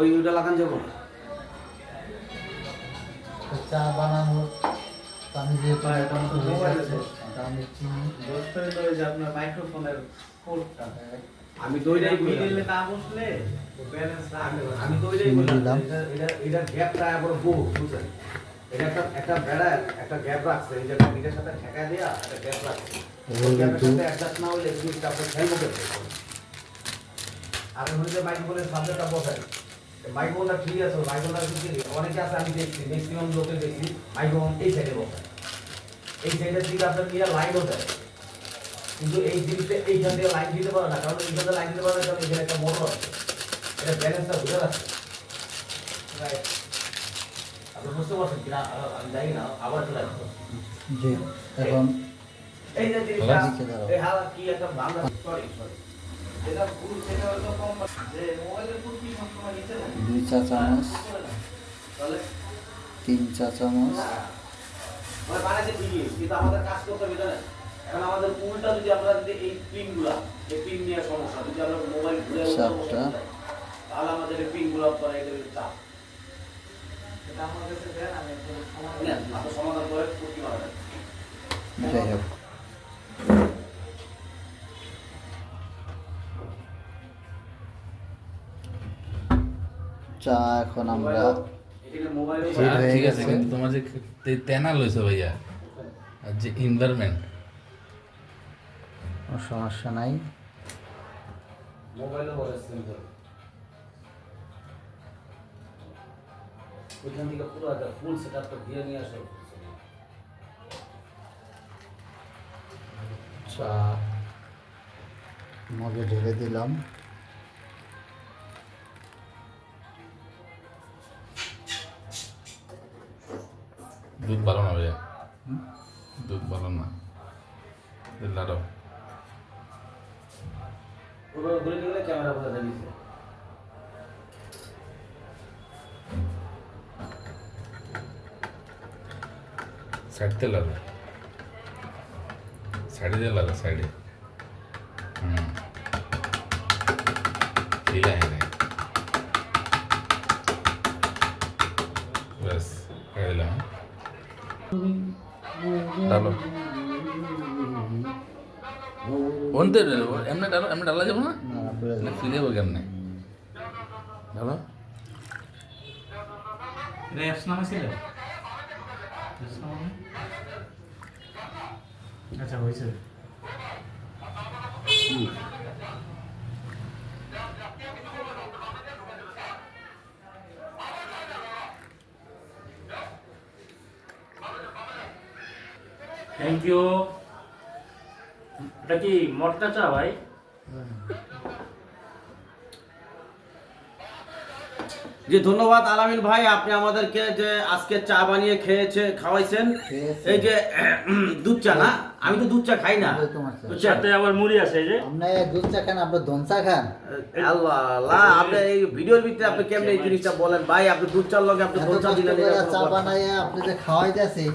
ওই ওইটা লাগান যাব না। চা বানানো পানি দিয়ে তো এখন তো যাচ্ছে তা আমি চিনি দোস্ত হলো যে আপনার মাইক্রোফোনের কোডটা আমি তো ওইটাই মিডিলে বললাম না বসলে ব্যালেন্স রাখবে আমি তো ওইটাই বললাম। এটা এটা এটা গ্যাপটা আবার বহু বুঝছেন? এটা একটা একটা বেড়া একটা গ্যাপ রাখছে। এই যে এটার সাথে ঠেকা দেয়া একটা গ্যাপ রাখছে। না হলে জিনিসটা আপনি আপনি হচ্ছে মাইক্রোফোনের সাবজেক্টটা বসাই মাইক্রোফোনটা ঠিক আছে মাইক্রোফোনটা কিন্তু কি, অনেকে আছে আমি দেখছি ম্যাক্সিমাম লোকে দেখছি মাইক্রোফোন এই সাইডে বসায়। এই সাইডের দিকে আপনার নিয়ে লাইনও দেয় কিন্তু এই জিনিসটা এইখান থেকে লাইন দিতে পারে না কারণ এইখান থেকে লাইন দিতে পারে না কারণ এখানে একটা মোটর আছে। এটা ব্যালেন্সটা বুঝে রাখছে আপনি বুঝতে পারছেন কিনা? আমি জানি না আবার চলে আসব। যে এখন এই যে জিনিসটা এই হালা কি একটা ভাঙা সরি সরি দুই চা চামচ। তাহলে? তিন চা চামচ। মানে বানাইতে ঠিকই কিন্তু আমাদের কাজ করতে হবে জানেন? এখন চা এখন আমরা ঠিক আছে গেছে। কিন্তু তোমার যে তেনা লইছো ভাইয়া আর যে এনভায়রনমেন্ট কোনো সমস্যা নাই। মোবাইলে বলে সিম্পল ওইখান থেকে পুরো একটা ফুল সেটআপটা দিয়ে নিয়ে আসো। চা। মগে ঢেলে দিলাম। দুধ ভালো না ভাইয়া দুধ ভালো না দুধ লাগাও ক্যামেরা বোঝা যাবে ಸಡ್ತೆ ಅದ ಸಡಿದಿಲ್ಲ ಅದ ಸಡಿ ಹ್ಞೂ ಇಲ್ಲ ಏನೇ ಬಸ್ ಹೇಳಿಲ್ಲ ডালো। কোনতে এমনি ডালো এমনি ডালা যাব না? না বেড়ে না ফিরে যাব কেমনে? ডালো। এটা নামে ছিল? আচ্ছা হয়েছে। থ্যাংক ইউ এটা কি মটকা চা ভাই? যে ধন্যবাদ আলামিন ভাই আপনি আমাদেরকে যে আজকে চা বানিয়ে খেয়েছে খাওয়াইছেন। এই যে দুধ চা না? আমি তো দুধ চা খাই না। সাথে আবার মুড়ি আছে এই যে। আপনি দুধ চা খান আপনি দন চা খান। আল্লাহ আল্লাহ আপনি এই ভিডিওর ভিতরে আপনি কেমনে এই জিনিসটা বলেন? ভাই আপনি দুধ চার লগে আপনি দুধ চা দিলেন চা। বানাইয়া আপনি যে খাওয়াইতেছি